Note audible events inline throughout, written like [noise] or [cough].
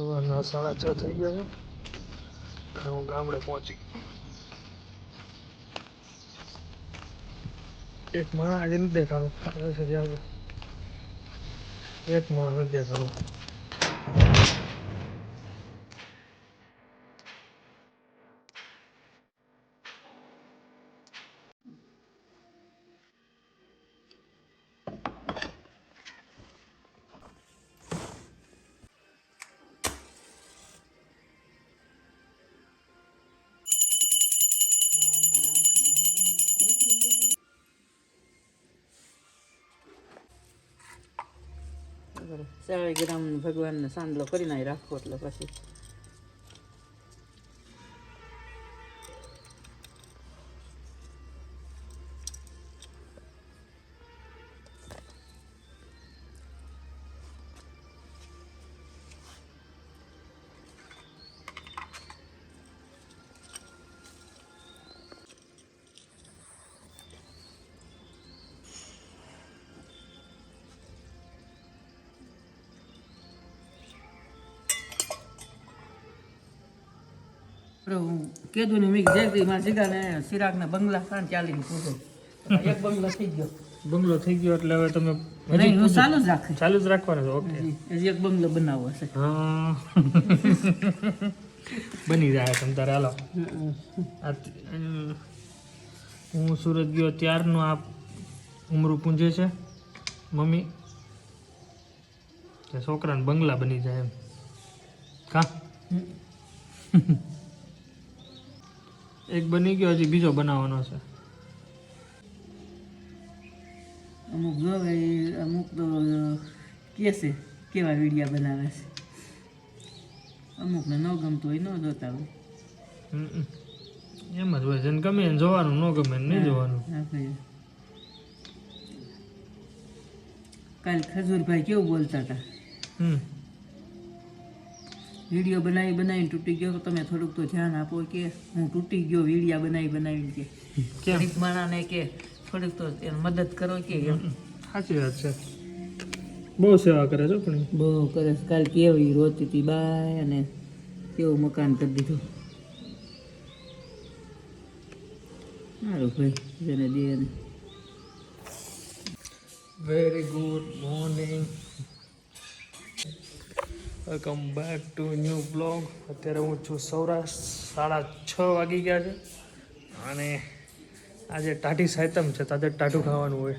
સવારના સાડા છ થઈ ગયા છે. હું ગામડે પહોંચી એક માણસ આજે નથી દેખાડો એક માણસ નથી દેખાડો ચાલીસ ગ્રામ ભગવાનને સાંડલો કરી નાખી રાખવો એટલે પછી હું કીધું ને માં મારા જીગાને સિરાગને બંગલા ચાલી ચાલીને પૂછો એક બંગલો થઈ ગયો. બંગલો થઈ ગયો એટલે હવે તમે નહીં હું ચાલુ જ રાખે. ચાલુ જ રાખવાનો છે ઓકે. હજી એક બંગલો બનાવવો હશે હા. [laughs] બની જાય તમ તારે હાલો. હું સુરત ગયો ત્યારનો આ ઉમરું પૂંજે છે મમ્મી. છોકરાને બંગલા બની જાય એમ. કા? એક બની ગયો હજી બીજો બનાવવાનો છે. અમુક જો અમુક તો કે છે કેવા વિડીયા બનાવે છે. અમુકને ન ગમતું હોય ન જોતા હોય. હમ. એમ જ હોય જેને ગમે એને જોવાનું ન ગમે ને નહીં જોવાનું. કાલ ખજૂરભાઈ કેવું બોલતા હતા? હમ. વીડિયો બનાવી બનાવીને તૂટી ગયો તો તમે થોડુંક તો ધ્યાન આપો કે હું તૂટી ગયો વિડીયા બનાવી બનાવીને કે. કેમ? માણાને કે થોડીક તો એને મદદ કરો કે સાચી વાત છે. બહુ સેવા કરે છે પણ બહુ કરે છે. કાલ કેવી રોતી હતી બાય અને કેવું મકાન કરી દીધું. સારું ભાઈ જેને દે very good morning welcome back to new blog અત્યારે હું છું સૌરાષ્ટ્ર સાડા છ વાગી ગયા છે. અને આજે ટાઢી સાયતમ છે, તાજે ટાઢું ખાવાનું હોય.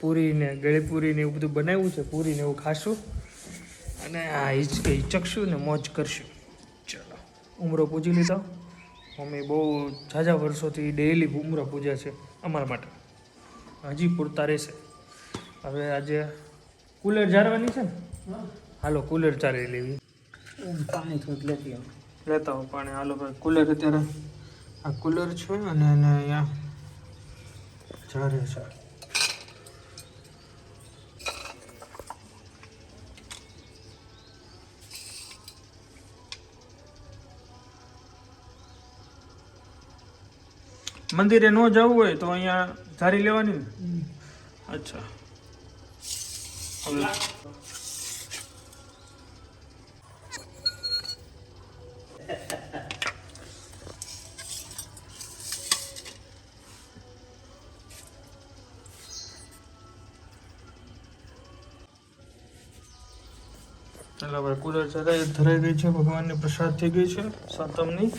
પૂરી ને ગળી ને એવું બધું બનાવ્યું છે પૂરી ને એવું ખાશું. અને આ હિચકશું ને મોજ કરશું. ચલો, ઉમરો પૂજી લીધો. મમ્મી બહુ ઝાઝા વર્ષોથી ડેઈલી ઉમરો પૂજે છે અમારા માટે. હજી પૂરતા રહેશે. હવે આજે કુલર જારવાની છે ને? હાલો કુલર ચાલી લેવી. પાણી થોડુંક લેતી આવું. લેતા હો પાણી. હાલો ભાઈ કુલર અત્યારે આ કુલર છે અને એને અહીંયા જારે છે. મંદિરે ન જવું હોય તો અહીંયા ધારી લેવાની ને? અચ્છા. હવે કુલર ધરાઈ ગઈ છે, ભગવાનની પ્રસાદ થઈ ગઈ છે, સાતમની.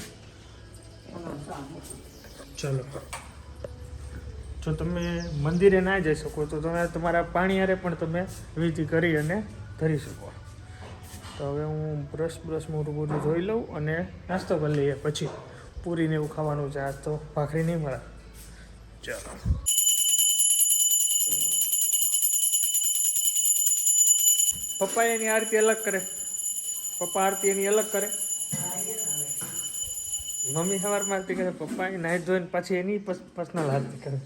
ચલો. જો તમે મંદિરે ના જઈ શકો, તો તમે તમારા પાણી હારે પણ તમે વિધિ કરી અને ધરી શકો. તો હવે હું બ્રશ બ્રશ મોટું બધું ધોઈ લઉં અને નાસ્તો કરી લઈએ પછી. પૂરીને એવું ખાવાનું છે, આજ તો ભાખરી નહીં મળે. ચાલો. પપ્પા એની આરતી અલગ કરે. પપ્પા આરતી એની અલગ કરે. મમ્મી સવારમાં આરતી કરે, પપ્પા એ નાહી ધોઈને પાછી એની પર્સનલ આરતી કરે.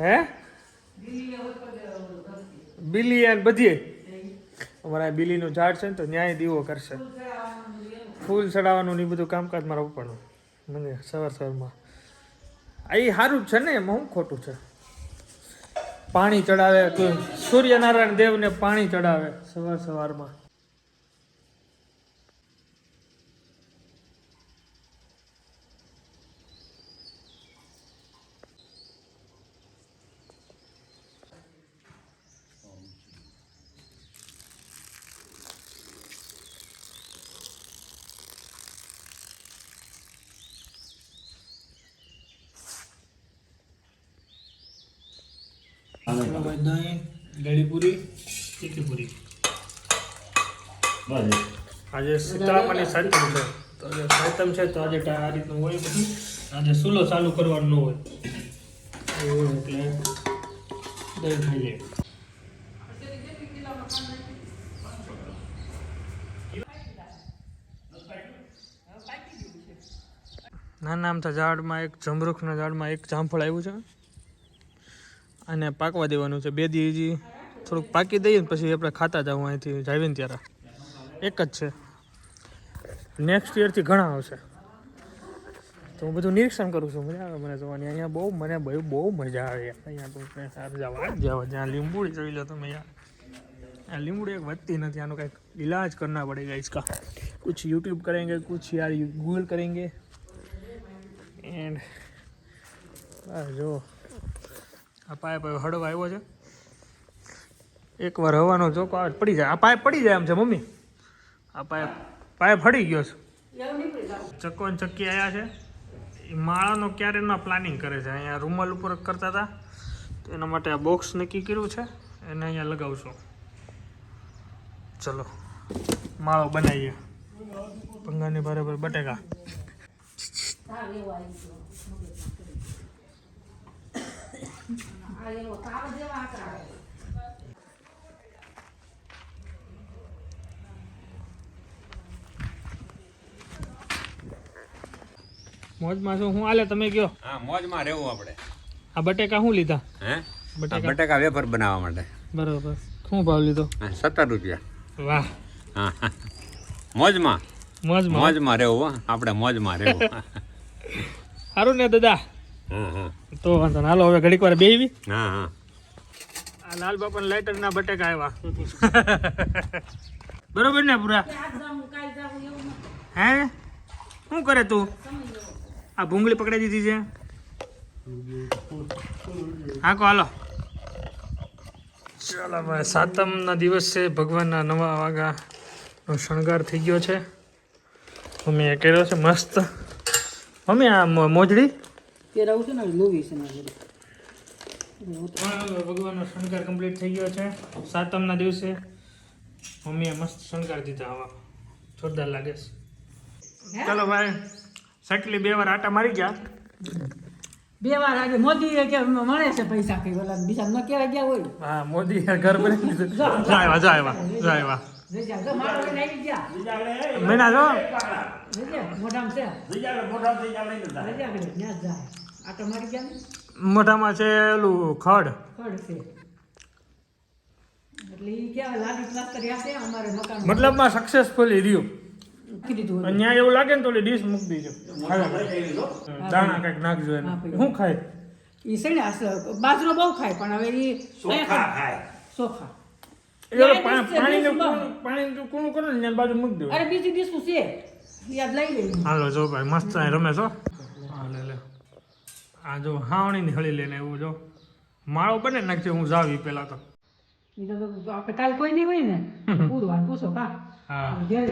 હે? બિલી અને બધીએ અમારા બિલીનું ઝાડ છે ને તો ન્યાય દીવો કરશે. ફૂલ ચડાવવાનું ને બધું કામકાજ મારા પપ્પાનું. મને સવાર સવારમાં. આ સારું જ છે ને, એમાં શું ખોટું છે? પાણી ચડાવે સૂર્યનારાયણ દેવને પાણી ચડાવે સવાર સવારમાં. આજે સીતારામની સાતમ છે. આજે સાતમ છે, તો આજે આ રીતનું હોય આજે ચૂલો કરવાનો હોય. એવું એટલે દહીં ખાઈ લે નાના આમથા ઝાડમાં એક જમરૂખના ઝાડમાં એક જામફળ આવ્યું છે. અને પાકવા દેવાનું છે બે દી હજી થોડુંક પાકી દઈએ ને પછી આપણે ખાતા જાવ અહીંથી જાવીએ ને ત્યારે એક જ છે નેક્સ્ટ યરથી ઘણા આવશે તો હું બધું નિરીક્ષણ કરું છું મજા આવે મને જોવાની અહીંયા બહુ મને બહુ બહુ મજા આવે યાર. અહીંયા તો મેં સારું જવા જવા જ્યાં લીંબુડી જોઈ લો તમે યાર આ લીંબુડી એક વધતી નથી આનું કંઈક इलाज करना पड़ेगा इसका कुछ यूट्यूब करेंगे कुछ यार गूगल करेंगे एंड બસ જો આ પાઇપ હળવા આવ્યો છે. એકવાર હવાનો ચોકો પડી જાય. આ પાઇપ પડી જાય એમ છે, મમ્મી? આ પાઇપ પાઇપ હળી ગયો છે. ચક્કો ને ચક્કી આવ્યા છે. એ માળાનો ક્યારેના પ્લાનિંગ કરે છે. અહીંયા રૂમલ ઉપર કરતા હતા. તો એના માટે આ બોક્સ નક્કી કર્યું છે. એને અહીંયા લગાવશો. ચલો, માળો બનાવીએ. પંગાની બરાબર બટેકા. મોજમાં શું હું આલે તમે કયો? હા મોજમાં રહેવું આપણે. આ બટેકા શું લીધા? હે? બટેકા. બટેકા વેફર બનાવવા માટે. બરોબર. શું ભાવ લીધો? સત્તર રૂપિયા. વાહ. હા. મોજમાં? મોજમાં. મોજમાં રહેવું આપણે મોજમાં રહેવું. [laughs] સારું ને દાદા? તો વાંધો ના. હાલો હવે ઘડીક વાર બેવી હા હા. આ લાલ બાપા લાઇટર ના બટેકા આવ્યા [laughs] બરોબર ને પૂરા હે? શું કરે તું? આ ભૂંગળી પકડાઈ દીધી છે. હા કો હાલો. ચાલો ભાઈ સાતમના દિવસે ભગવાનના નવા વાગાનો શણગાર થઈ ગયો છે. મમ્મીએ કર્યો છે મસ્ત. મમ્મી આ મો- મોજડી આવું છે ને લોહી છે ને ભગવાનનો શણગાર કમ્પ્લીટ થઈ ગયો છે. સાતમના દિવસે મમ્મીએ મસ્ત શણગાર દીધા આવા. જોરદાર લાગે છે. ચાલો ભાઈ સાકલી બે વાર આટા મારી ગયા. બે વાર આજે મોદી કે મળે છે પૈસા કઈ ઓલા બીજા ન કહેવાય ગયા હોય. હા મોદી ઘર બની દીધું જા આવ્યા જા આવ્યા જા આવ્યા. રજા જો મારો લઈને આવી ગયા. મહિના જો. મોઢામાં છે. મારી ગયા મોઢામાં છે ઓલું ખડ. ખડ છે. સક્સેસફુલી રહ્યું. ત્યાં એવું લાગે ને તો ડીશ મૂકી દેજો. દાણા કંઈક નાખજો એને. શું ખાય? છે ને બાજરો બહુ ખાય પણ હવે ઈ સોખા ખાય. એ કરો ને બાજુ મૂકી દેવું અરે બીજું ડીશું છે. યાદ લઈ લઈ હાલો જો ભાઈ મસ્ત રમે છો? આ જો હાવણીની હળી લઈને એવું જો. માળો બને નાખજો હું જાવી પેલા તો. કાલ કોઈ નહીં હોય ને. [laughs] પૂરવાર પૂછો કા. હા ઘેર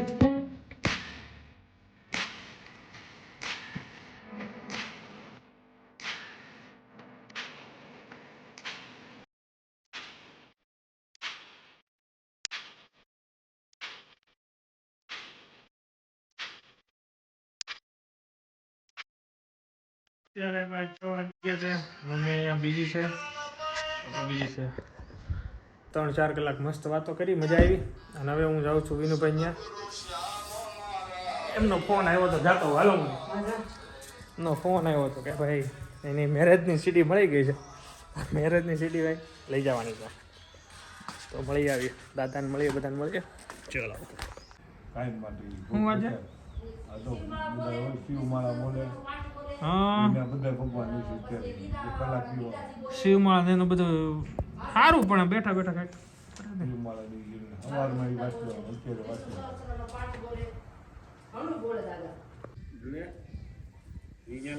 અત્યારે ભાઈ છ વાગ્યા છે. મમ્મી અહીંયા બીજી છે. બીજી છે. ત્રણ ચાર કલાક મસ્ત વાતો કરી મજા આવી. અને હવે હું જાઉં છું વિનુભાઈ ત્યાં એમનો ફોન આવ્યો તો જાતો હાલો એમનો નો ફોન આવ્યો હતો કે ભાઈ એની મેરેજની સીડી મળી ગઈ છે. મેરેજની સીડી ભાઈ લઈ જવાની છે. તો મળી આવી. દાદાને મળીએ બધાને મળીએ. ચલો. હું માટે શું વાત છે? આ તો બધા હોય શિવમાળા બોલે હા એના શિવમાળા ને એનું બધું સારું પણ બેઠા બેઠા કાંઈક શિવમાળા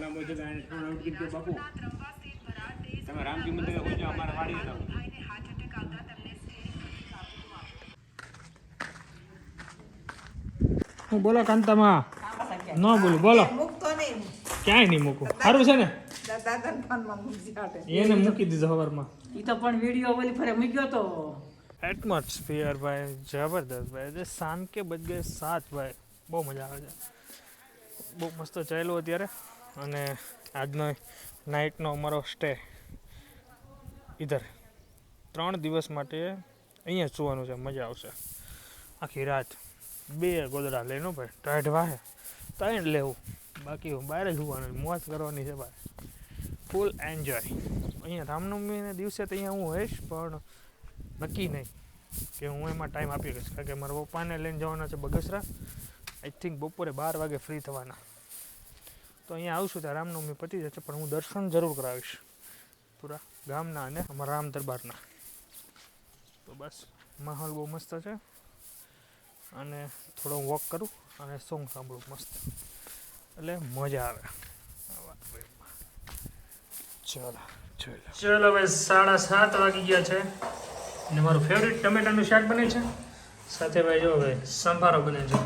વાંચવા તમે રામજી મંદિરે હોય અમારા વાડી હું બોલો કાંતામાં. ન બોલું બોલો. મૂકતો નહીં. ક્યાંય નહીં મૂકું? સારું છે ને? દાદા ફોનમાં મૂકજી હાટે એને મૂકી દીધો હવરમાં એ તો પણ વીડિયો ઓલી ફરે મૂક્યો તો. એટમોસ્ફિયર ભાઈ જબરદસ્ત ભાઈ. જે શાન કે બજ ગયે સાત ભાઈ. બહુ મજા આવે છે. બહુ મસ્ત ચાલ્યો અત્યારે. અને આજનો નાઇટનો અમારો સ્ટે ઇધર ત્રણ દિવસ માટે અહીંયા સુવાનું છે. મજા આવશે. આખી રાત. બે ગોદડા લઈને ભાઈ. ટાઢ વાહે. ત્રણ લેવું. બાકી બહાર જ હોવાનું મોજ કરવાની છે ભાઈ ફૂલ એન્જોય અહીંયા રામનવમીના દિવસે તો અહીંયા હું હોઈશ, પણ નક્કી નહીં કે હું એમાં ટાઈમ આપી શકીશ. કારણ કે મારા પપ્પાને લઈને જવાના છે બગસરા. આઈ થિંક બપોરે બાર વાગે ફ્રી થવાના. તો અહીંયા આવશું ત્યાં રામનવમી પતી જશે, પણ હું દર્શન જરૂર કરાવીશ. પૂરા ગામના અને અમારા રામ દરબારના. તો બસ, માહોલ બહુ મસ્ત છે. અને થોડો વોક કરું. અને સોંગ સાંભળું મસ્ત. એટલે મજા આવે. ચલો ચલો. હવે સાડા સાત વાગી ગયા છે. અને મારું ફેવરિટ ટમેટાનું શાક બને છે. સાથે ભાઈ જો હવે સંભારો બને છે.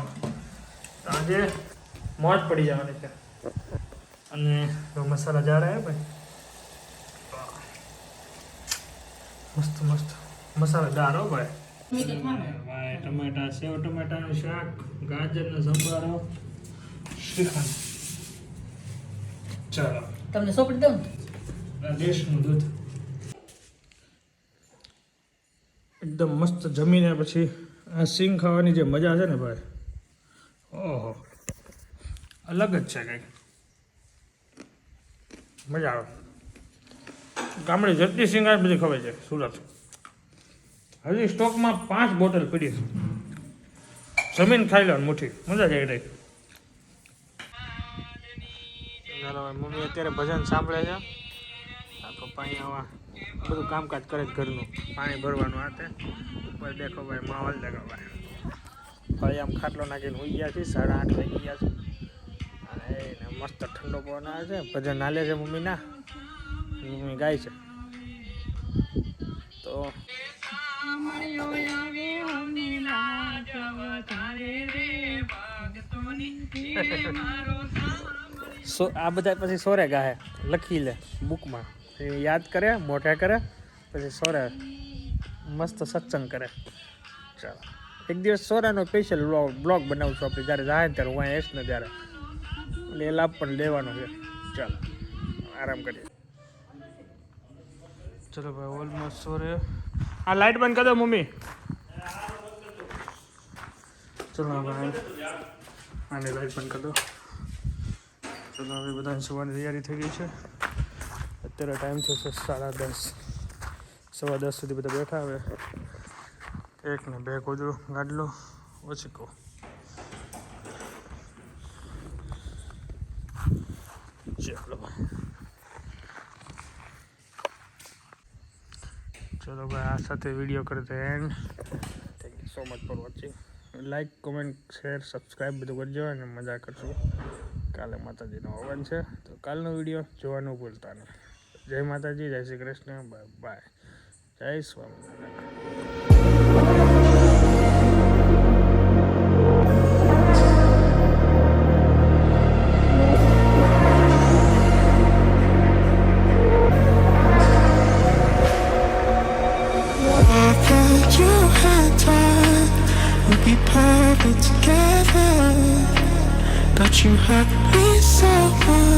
આજે મોજ પડી જવાની છે. અને મસાલા જા રહ્યા ભાઈ. મસ્ત મસ્ત. મસાલા દારો હો ભાઈ. ટમેટા સેવ ટમેટાનું શાક ગાજરનો સંભારો. શ્રીખંડ ચાલો. તમને સોંપડી દઉં દેશનું દૂધ. એકદમ મસ્ત જમીને પછી આ સિંગ ખાવાની જે મજા છે ને ભાઈ. ઓહો. અલગ જ છે કંઈક. મજા આવે. ગામડે જેટલી સિંગ બધી ખવાય છે સુરત. હજી સ્ટોકમાં પાંચ બોટલ પડી છે. જમીન ખાઈ લેવાની મુઠ્ઠી. મજા જાય રહી. મમ્મી અત્યારે ભજન સાંભળે છે? આ પપ્પા અહીંયા બધું કામકાજ કરે છે ઘરનું. પાણી ભરવાનું આ તે. ઉપર દેખો ભાઈ માહોલ દેખો ભાઈ. ભાઈ આમ ખાટલો નાખીને હોઈ ગયા છે સાડા આઠ વાગી ગયા છે. અને મસ્ત ઠંડો પવન આવે છે. ભજન હાલે છે મમ્મીના. મમ્મી ગાય છે. તો સો આ બધા પછી સોરે ગાહે. લખી લે બુકમાં. એ યાદ કરે મોઢે કરે પછી સોરે મસ્ત સત્સંગ કરે. ચાલો. એક દિવસ સોરાનો સ્પેશિયલ બ્લોગ બ્લોગ બનાવશું આપણે. જ્યારે જાય ત્યારે હું અહીંયા ને ત્યારે. એટલે એ લાભ પણ લેવાનો છે. ચાલો. આરામ કરીએ. ચલો ભાઈ ઓલમોસ્ટ સોરે. આ લાઈટ બંધ કરી દો, મમ્મી. ચલો ભાઈ આને લાઈટ બંધ કરી દો. ચલો હવે બધાને સુવાની તૈયારી થઈ ગઈ છે. અત્યારે ટાઈમ છે સાડા દસ. સવા દસ સુધી બધા બેઠા. હવે એક ને બે કોદરું ગાડલો ઓછીકો ચાલો. ચલો ભાઈ, આ સાથે વીડિયો કરતે and thank you so much for watching like comment share subscribe બધું કરજો અને મજા કરશું. કાલે માતાજીનો હવન છે, તો કાલનો વીડિયો જોવાનું ભૂલતા નહીં. જય માતાજી, જય શ્રી કૃષ્ણ બાય બાય જય સ્વામિનારાયણ.